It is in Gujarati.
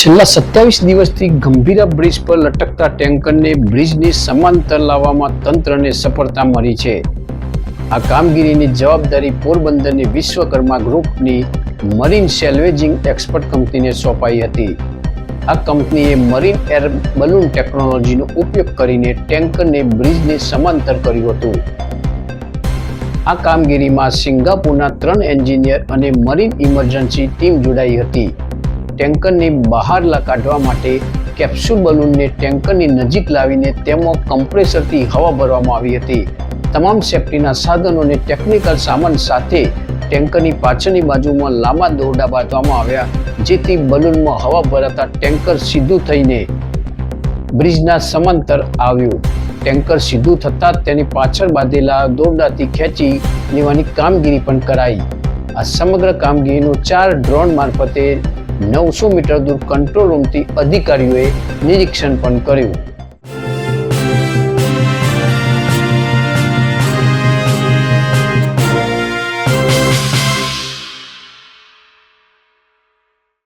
છેલ્લા સત્યાવીસ દિવસથી ગંભીરા બ્રિજ પર લટકતા ટેન્કરને બ્રિજની સમાંતર લાવવામાં તંત્રને સફળતા મળી છે. આ કામગીરીની જવાબદારી પોરબંદરની વિશ્વકર્મા ગ્રુપની મરીન સેલ્વેજિંગ એક્સપર્ટ કંપનીને સોંપાઈ હતી. આ કંપનીએ મરીન એર બલૂન ટેકનોલોજીનો ઉપયોગ કરીને ટેન્કરને બ્રિજને સમાંતર કર્યું હતું. આ કામગીરીમાં સિંગાપુરના ત્રણ એન્જિનિયર અને મરીન ઇમરજન્સી ટીમ જોડાઈ હતી. ટેન્કરની બહાર કાઢવા માટે કેપ્સ્યુલ બલૂનને ટેન્કરની નજીક લાવીને તેમાં કમ્પ્રેસરથી હવા ભરવામાં આવી હતી. તમામ સેફ્ટીના સાધનોને ટેકનિકલ સામાન સાથે ટેન્કરની પાછળની બાજુમાં લાંબા દોરડા બાંધવામાં આવ્યા, જેથી બલૂનમાં હવા ભરાતા ટેન્કર સીધું થઈને બ્રિજના સમાંતર આવ્યું. ટેન્કર સીધું થતાં તેની પાછળ બાંધેલા દોરડાથી ખેંચી લેવાની કામગીરી પણ કરાઈ. આ સમગ્ર કામગીરીનું ચાર ડ્રોન મારફતે નવસો મીટર દૂર કંટ્રોલ રૂમથી અધિકારીઓએ નિરીક્ષણ પણ કર્યું.